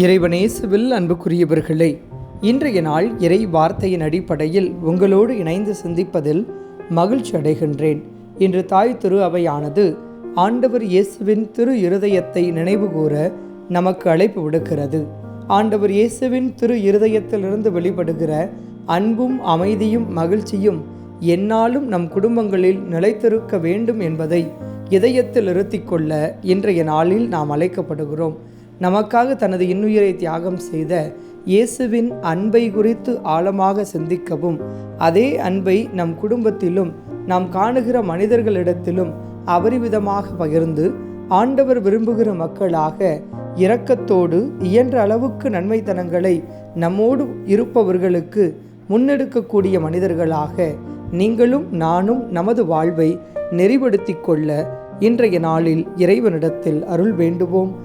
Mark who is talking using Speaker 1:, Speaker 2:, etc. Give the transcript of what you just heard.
Speaker 1: இறைவனேசுவில் அன்புக்குரியவர்களே இன்றைய நாள் இறை வார்த்தையின் அடிப்படையில் உங்களோடு இணைந்து சிந்திப்பதில் மகிழ்ச்சி அடைகின்றேன். இன்று தாய் திரு அவையானது ஆண்டவர் இயேசுவின் திரு இருதயத்தை நினைவுகூர நமக்கு அழைப்பு விடுக்கிறது. ஆண்டவர் இயேசுவின் திரு இருதயத்திலிருந்து வெளிப்படுகிற அன்பும் அமைதியும் மகிழ்ச்சியும் எந்நாளும் நம் குடும்பங்களில் நிலைத்திருக்க வேண்டும் என்பதை இதயத்தில் இருத்திக்கொள்ள இன்றைய நாளில் நாம் அழைக்கப்படுகிறோம். நமக்காக தனது இன்னுயிரை தியாகம் செய்த இயேசுவின் அன்பை குறித்து ஆழமாக சிந்திக்கவும். அதே அன்பை நம் குடும்பத்திலும் நாம் காணுகிற மனிதர்களிடத்திலும் அபரிவிதமாக பகிர்ந்து ஆண்டவர் விரும்புகிற மக்களாக இரக்கத்தோடு இயன்ற அளவுக்கு நன்மைத்தனங்களை நம்மோடு இருப்பவர்களுக்கு முன்னெடுக்கக்கூடிய மனிதர்களாக நீங்களும் நானும் நமது வாழ்வை நெறிப்படுத்திக் கொள்ள இன்றைய நாளில் இறைவனிடத்தில் அருள் வேண்டுவோம்.